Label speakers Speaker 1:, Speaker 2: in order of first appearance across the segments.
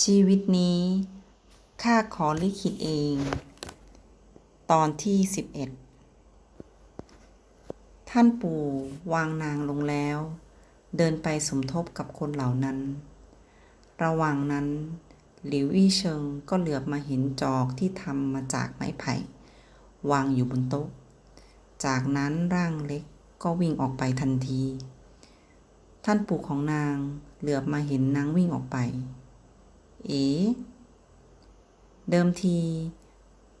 Speaker 1: ชีวิตนี้ข้าขอลิขิตเอง ตอนที่สิบเอ็ดท่านปู่วางนางลงแล้ว เดินไปสมทบกับคนเหล่านั้น ระหว่างนั้น หลิวอี้เชิงก็เหลือบมาเห็นจอกที่ทำมาจากไม้ไผ่ วางอยู่บนโต๊ะ จากนั้นร่างเล็กก็วิ่งออกไปทันที ท่านปู่ของนางเหลือบมาเห็นนางวิ่งออกไป เอ๋เดิมที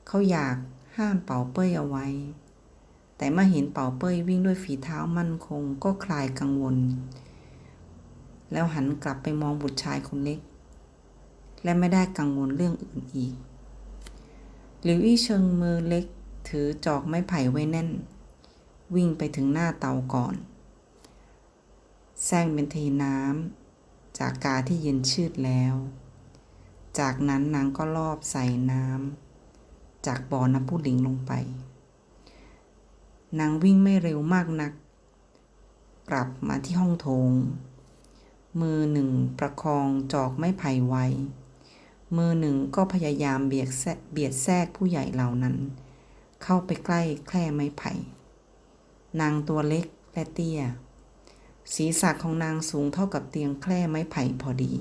Speaker 1: เขาอยากห้ามเป่าเป้ยเอาไว้ แต่เมื่อเห็นเป่าเป้ยวิ่งด้วยฝีเท้ามั่นคงก็คลายกังวล แล้วหันกลับไปมองบุตรชายคนเล็ก และไม่ได้กังวลเรื่องอื่นอีก หลิวอี้เชิงมือเล็กถือจอกไม้ไผ่ไว้แน่น วิ่งไปถึงหน้าเตาก่อน แซงเป็นเทน้ำจากกาที่เย็นชืดแล้ว จากนั้นนางก็ลอบใส่น้ำจากบ่อน้ำพุหลิงลงไป นางวิ่งไม่เร็วมากนัก กลับมาที่ห้องโถง มือหนึ่งประคองจอกไม้ไผ่ไว้ มือหนึ่งก็พยายามเบียดแทเบียดแทรกผู้ใหญ่เหล่านั้น เข้าไปใกล้แคร่ไม้ไผ่ นางตัวเล็กและเตี้ย ศีรษะของนางสูงเท่ากับเตียงแคร่ไม้ไผ่พอดี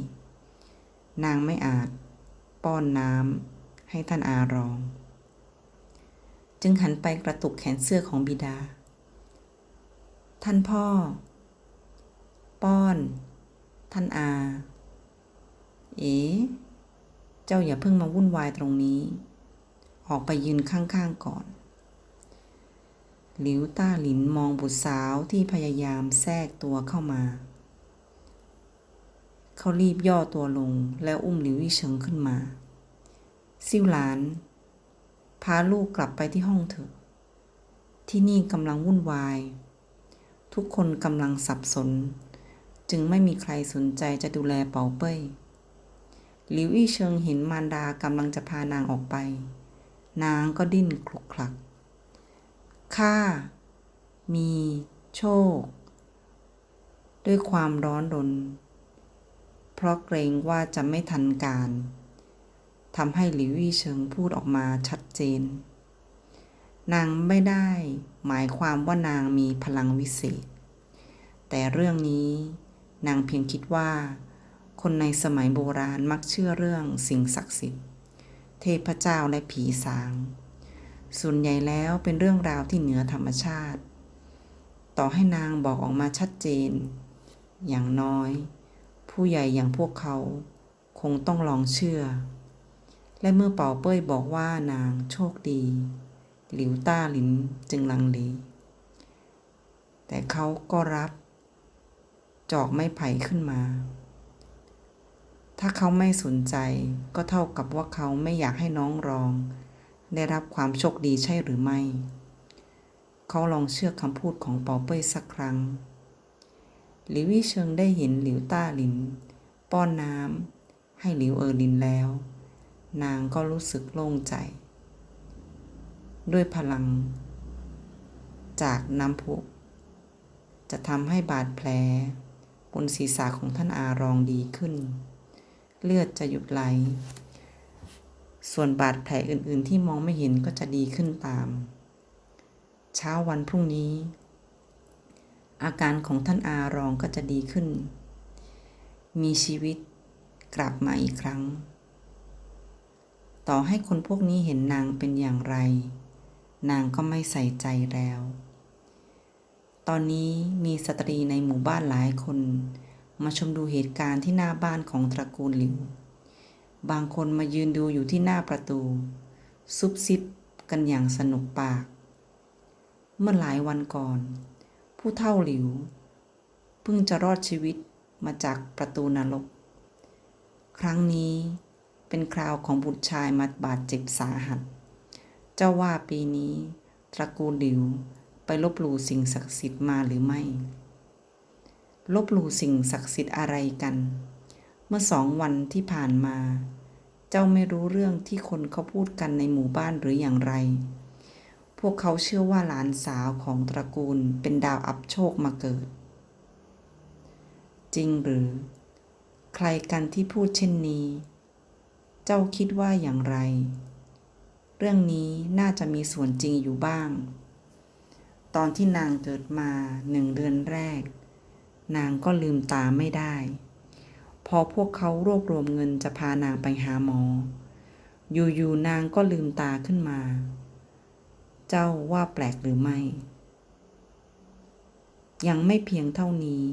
Speaker 1: นางไม่อาจ ป้อนน้ำให้ท่านอารอง จึงหันไปกระตุกแขนเสื้อของบิดา ท่านพ่อ ป้อน ท่านอา เอ๋เจ้าอย่าเพิ่งมาวุ่นวายตรงนี้ ออกไปยืนข้างๆก่อนหลิวต้าหลินมองบุตรสาวที่พยายามแทรกตัวเข้ามา เขารีบย่อตัวลงแล้วอุ้มหลิววี่เฉิงขึ้นมา ซิ่วหลาน พาลูกกลับไปที่ห้องเถอะ ที่นี่กำลังวุ่นวาย ทุกคนกำลังสับสน จึงไม่มีใครสนใจจะดูแลเป่าเป้ยหลิวอี้เชิงเห็นมารดากำลังจะพานางออกไป นางก็ดิ้นคลุกคลักข้ามีโชค ด้วยความร้อนรน เพราะเกรงว่าจะไม่ทันการทำให้หลิววี่เชิงพูดออกมาชัดเจน นางไม่ได้ หมายความว่านางมีพลังวิเศษ แต่เรื่องนี้ นางเพียงคิดว่า คนในสมัยโบราณมักเชื่อเรื่องสิ่งศักดิ์สิทธิ์ เทพเจ้าและผีสาง ส่วนใหญ่แล้วเป็นเรื่องราวที่เหนือธรรมชาติ ต่อให้นางบอกออกมาชัดเจน อย่างน้อย ผู้ใหญ่อย่างพวกเขา คงต้องลองเชื่อ และเมื่อเป่าเป้ยบอกว่านางโชคดี หลิวต้าหลินจึงลังเลแต่เขาก็รับ จอกไม้ไผ่ขึ้นมา ถ้าเขาไม่สนใจก็เท่ากับว่าเขาไม่อยากให้น้องรอง ได้รับความโชคดีใช่หรือไม่ เขาลองเชื่อคำพูดของเปาเป้ยสักครั้ง หลิววี่เชิงได้เห็นหลิวต้าลิน ป้อนน้ำให้หลิวเออลินแล้ว นางก็รู้สึกโล่งใจ ด้วยพลัง จากน้ำพุจะทำให้บาดแผล บนศีรษะของท่านอารองดีขึ้น เลือดจะหยุดไหล ส่วนบาดแผลอื่นๆที่มองไม่เห็นก็จะดีขึ้นตาม เช้าวันพรุ่งนี้ อาการของท่านอารองก็จะดีขึ้น มีชีวิตกลับมาอีกครั้ง ต่อให้คนพวกนี้เห็นนางเป็นอย่างไร นางก็ไม่ใส่ใจแล้ว ตอนนี้มีสตรีในหมู่บ้านหลายคน มาชมดูเหตุการณ์ที่หน้าบ้านของตระกูลหลิว บางคนมายืนดูอยู่ที่หน้าประตู ซุบซิบกันอย่างสนุกปาก เมื่อหลายวันก่อน ผู้เท่าหลิวเพิ่งจะรอดชีวิตมาจากประตูนรก ครั้งนี้เป็นคราวของบุตรชายมาบาดเจ็บสาหัส เจ้าว่าปีนี้ตระกูลหลิวไปลบหลู่สิ่งศักดิ์สิทธิ์มาหรือไม่ ลบหลู่สิ่งศักดิ์สิทธิ์อะไรกัน เมื่อสองวันที่ผ่านมา เจ้าไม่รู้เรื่องที่คนเขาพูดกันในหมู่บ้านหรืออย่างไร พวกเขาเชื่อว่าหลานสาวของตระกูลเป็นดาวอับโชคมาเกิด จริงหรือ ใครกันที่พูดเช่นนี้ เจ้าคิดว่าอย่างไร เรื่องนี้น่าจะมีส่วนจริงอยู่บ้าง ตอนที่นางเกิดมาหนึ่งเดือนแรก นางก็ลืมตาไม่ได้ พอพวกเขารวบรวมเงินจะพานางไปหาหมอ อยู่ๆนางก็ลืมตาขึ้นมา เจ้าว่าแปลกหรือไม่ ยังไม่เพียงเท่านี้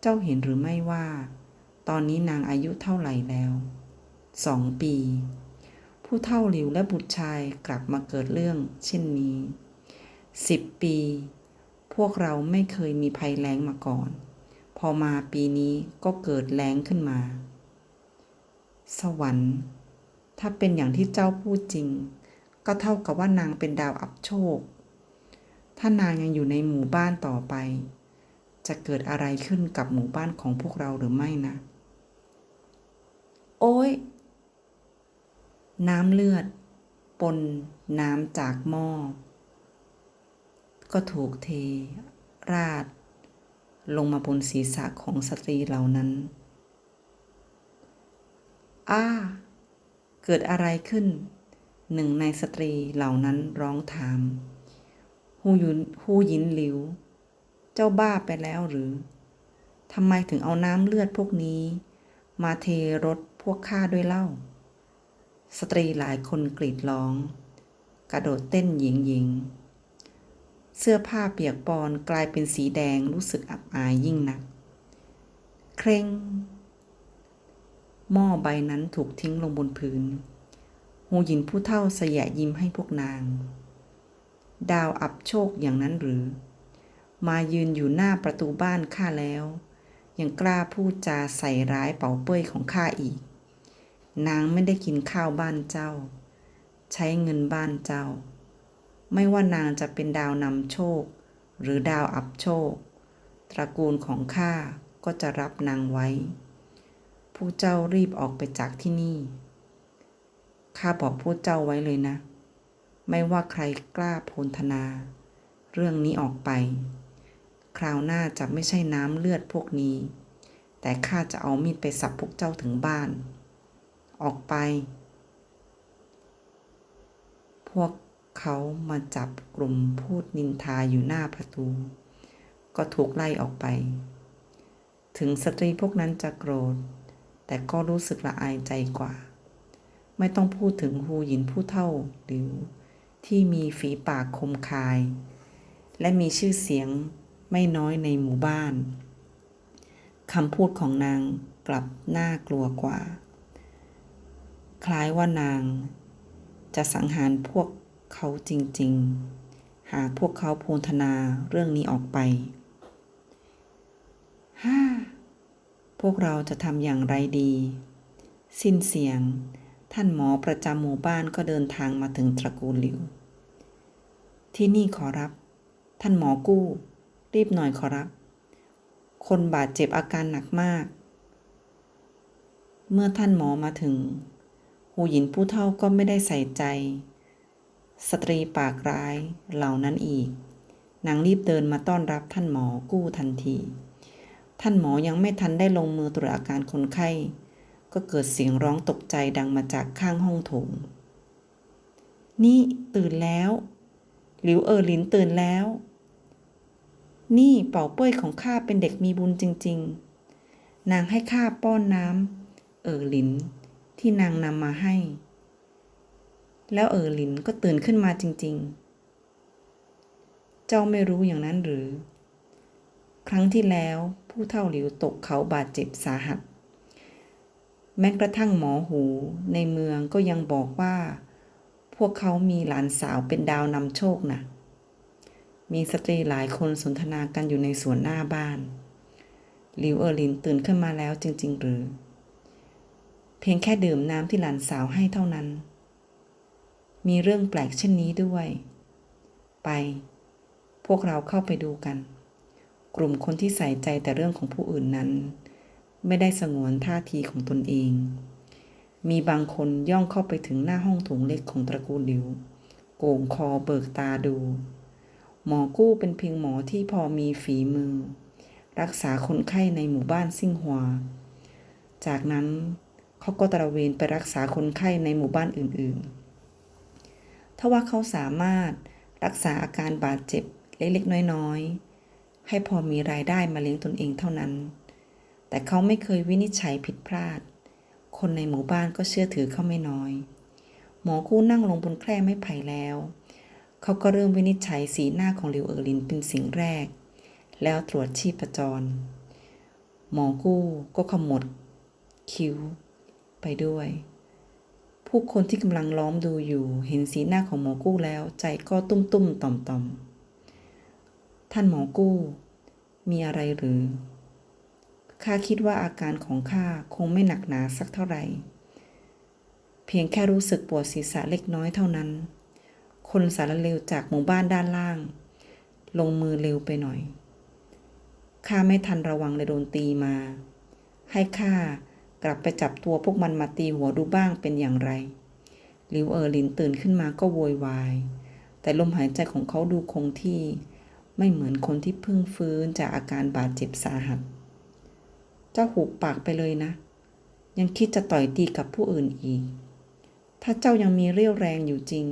Speaker 1: เจ้าเห็นหรือไม่ว่า ตอนนี้นางอายุเท่าไหร่แล้วสองปี ผู้เท่าหลิวและบุตรชายกลับมาเกิดเรื่องเช่นนี้สิบปี พวกเราไม่เคยมีภัยแล้งมาก่อน พอมาปีนี้ก็เกิดแล้งขึ้นมา สวรรค์ ถ้าเป็นอย่างที่เจ้าพูดจริง ก็เท่ากับว่านางเป็นดาวอับโชค ถ้านางยังอยู่ในหมู่บ้านต่อไป จะเกิดอะไรขึ้นกับหมู่บ้านของพวกเราหรือไม่นะ โอ้ย น้ำเลือด ปน น้ำจากหม้อ ก็ถูกเท ราด ลงมาบนศีรษะของสตรีเหล่านั้น อ้า เกิดอะไรขึ้น หนึ่งในสตรีเหล่านั้นร้องถามฮูยุนฮูยินหลิว เจ้าบ้าไปแล้วหรือทำไมถึงเอาน้ำเลือดพวกนี้ มาเทรถพวกข้าด้วยเล่า สตรีหลายคนกรีดร้อง กระโดดเต้นหญิงหญิงเสื้อผ้าเปียกปอนกลายเป็นสีแดงรู้สึกอับอายยิ่งนัก เคร่ง หม้อใบนั้นถูกทิ้งลงบนพื้น หูหยินผู้เท่าสยะยิ้มให้พวกนาง ดาวอับโชคอย่างนั้นหรือ มายืนอยู่หน้าประตูบ้านข้าแล้ว ยังกล้าพูดจาใส่ร้ายเป่าเป้ยของข้าอีก นางไม่ได้กินข้าวบ้านเจ้า ใช้เงินบ้านเจ้า ไม่ว่านางจะเป็นดาวนำโชค หรือดาวอับโชค ตระกูลของข้าก็จะรับนางไว้ ผู้เจ้ารีบออกไปจากที่นี่ ข้าบอกผู้เจ้าไว้เลยนะ ไม่ว่าใครกล้าโพลธนา เรื่องนี้ออกไป คราวหน้าจะไม่ใช่น้ำเลือดพวกนี้ แต่ข้าจะเอามีดไปสับพวกเจ้าถึงบ้าน ออกไป พวกเขามาจับกลุ่มพูดนินทาอยู่หน้าประตู ก็ถูกไล่ออกไป ถึงสตรีพวกนั้นจะโกรธ แต่ก็รู้สึกละอายใจกว่า ไม่ต้องพูดถึงฮูหยินผู้เท่าหรือที่มีฝีปากคมคาย และมีชื่อเสียงไม่น้อยในหมู่บ้านคำพูดของนางกลับน่ากลัวกว่า คล้ายว่านาง จะสังหารพวกเขาจริง ๆ หากพวกเขาโพลธนาเรื่องนี้ออกไปฮ่าพวกเราจะทำอย่างไรดี สิ้นเสียง ท่านหมอประจำหมู่บ้านก็เดินทางมาถึงตระกูลหลิว ที่นี่ขอรับ ท่านหมอกู้ รีบหน่อยขอรับ คนบาดเจ็บอาการหนักมาก เมื่อท่านหมอมาถึง หูหยินผู้เฒ่าก็ไม่ได้ใส่ใจ สตรีปากร้ายเหล่านั้นอีก นางรีบเดินมาต้อนรับท่านหมอกู้ทันที ท่านหมอยังไม่ทันได้ลงมือตรวจอาการคนไข้ ก็เกิดเสียงร้องตกใจดังมาจากข้างห้องโถง นี่ตื่นแล้วหลิวเออหลินตื่นแล้ว นี่เป่าเป้ยของข้าเป็นเด็กมีบุญจริง ๆ นางให้ข้าป้อนน้ำเออหลินที่นางนำมาให้ แล้วเออหลินก็ตื่นขึ้นมาจริง ๆ เจ้าไม่รู้อย่างนั้นหรือ ครั้งที่แล้วผู้เท่าหลิวตกเขาบาดเจ็บสาหัส แม้กระทั่งหมอหูในเมืองก็ยังบอกว่า พวกเขามีหลานสาวเป็นดาวนำโชคนะมีสตรีหลายคนสนทนากันอยู่ในสวนหน้าบ้านหลิวเออหลินตื่นขึ้นมาแล้วจริง ๆ หรือ เพียงแค่ดื่มน้ำที่หลานสาวให้เท่านั้น มีเรื่องแปลกเช่นนี้ด้วย ไป พวกเราเข้าไปดูกัน กลุ่มคนที่ใส่ใจแต่เรื่องของผู้อื่นนั้น ไม่ได้สงวนท่าทีของตนเอง มีบางคนย่องเข้าไปถึงหน้าห้องโถงเล็กของตระกูลหลิว โก่งคอเบิกตาดู หมอกู้เป็นเพียงหมอที่พอมีฝีมือ รักษาคนไข้ในหมู่บ้านซิ่งหัว จากนั้นเขาก็ตระเวนไปรักษาคนไข้ในหมู่บ้านอื่นๆ ถ้าว่าเขาสามารถรักษาอาการบาดเจ็บเล็กๆ น้อยๆ ให้พอมีรายได้มาเลี้ยงตนเองเท่านั้น แต่เขาไม่เคยวินิจฉัยผิดพลาด คนในหมู่บ้านก็เชื่อถือเขาไม่น้อย หมอกู้นั่งลงบนแคร่ไม้ไผ่แล้ว เขาก็เริ่มวินิจฉัยสีหน้าของหลิวเออร์ลินเป็นสิ่งแรก แล้วตรวจชีพจร หมอกู้ก็ขมวดคิ้ว ไปด้วย ผู้คนที่กำลังล้อมดูอยู่ เห็นสีหน้าของหมอกู้แล้วใจก็ตุ้มตุ้มต่อมต่อมท่านหมอกู้ มีอะไรหรือ ข้าคิดว่าอาการของข้าคงไม่หนักหนาสักเท่าไหร่ เพียงแค่รู้สึกปวดศีรษะเล็กน้อยเท่านั้น คนสารเลวจากหมู่บ้านด้านล่าง ลงมือเร็วไปหน่อย ข้าไม่ทันระวังเลยโดนตีมา ให้ข้ากลับไปจับตัวพวกมันมาตีหัวดูบ้างเป็นอย่างไรลิวเออร์ลินตื่นขึ้นมาก็โวยวาย แต่ลมหายใจของเขาดูคงที่ ไม่เหมือนคนที่เพิ่งฟื้นจากอาการบาดเจ็บสาหัส เจ้าหูปากไปเลยนะ ยังคิดจะต่อยตีกับผู้อื่นอีก ถ้าเจ้ายังมีเรี่ยวแรงอยู่จริง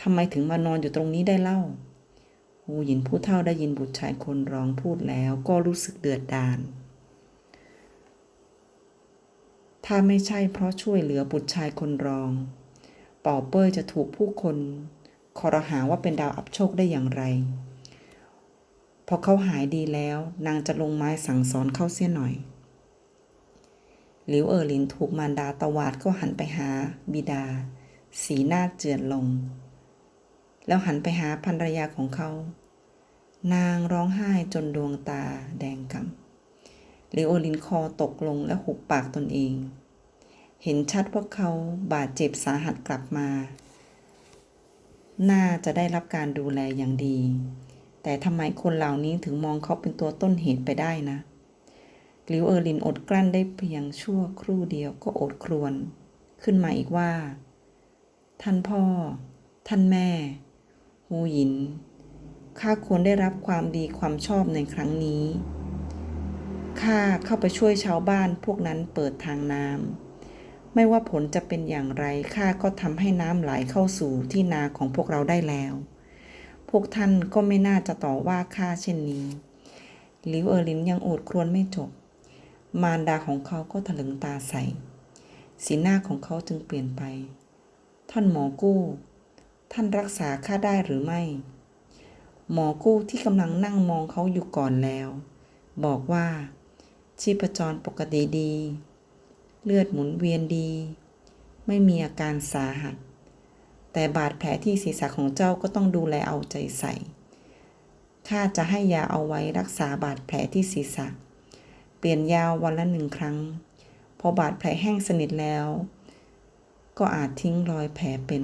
Speaker 1: ทำไมถึงมานอนอยู่ตรงนี้ได้เล่าหูหยินผู้เฒ่าได้ยินบุตรชายคนร้องพูดแล้วก็รู้สึกเดือดดาลถ้าไม่ใช่เพราะช่วยเหลือบุตรชายคนรองป่าเป้ยจะถูกผู้คนคอรหาว่าเป็นดาวอับโชคได้อย่างไร พอเขาหายดีแล้วนางจะลงไม้สั่งสอนเขาเสียหน่อย หลิวเออร์ลินถูกมารดาตวาดก็หันไปหาบิดา สีหน้าเจือนลง แล้วหันไปหาภรรยาของเขา นางร้องไห้จนดวงตาแดงกำหลิวเออร์ลินคอตกลงและหุบปากตนเอง เห็นชัดว่าเขาบาดเจ็บสาหัสกลับมา น่าจะได้รับการดูแลอย่างดี แต่ทำไมคนเหล่านี้ถึงมองเขาเป็นตัวต้นเหตุไปได้นะ ลิวเออร์ลินอดกลั้นได้เพียงชั่วครู่เดียวก็อดครวญขึ้นมาอีกว่า ท่านพ่อ ท่านแม่ฮูหยิน ข้าควรได้รับความดีความชอบในครั้งนี้ ข้าเข้าไปช่วยชาวบ้านพวกนั้นเปิดทางน้ำไม่ว่าผลจะเป็นอย่างไรข้าก็ทำให้น้ำไหลเข้าสู่ที่นาของพวกเราได้แล้ว พวกท่านก็ไม่น่าจะต่อว่าข้าเช่นนี้ลิวเออร์ลินยังอดครวญไม่จบ มารดาของเขาก็ถลึงตาใสสีหน้าของเขาจึงเปลี่ยนไป ท่านหมอกู้ ท่านรักษาข้าได้หรือไม่ หมอกู้ที่กำลังนั่งมองเขาอยู่ก่อนแล้ว บอกว่า ชีพจรปกติดี เลือดหมุนเวียนดี ไม่มีอาการสาหัส แต่บาดแผลที่ศีรษะของเจ้าก็ต้องดูแลเอาใจใส่ข้าจะให้ยาเอาไว้รักษาบาดแผลที่ศีรษะ เปลี่ยนยาววันละหนึ่งครั้ง พอบาดแผลแห้งสนิทแล้ว ก็อาจทิ้งรอยแผลเป็น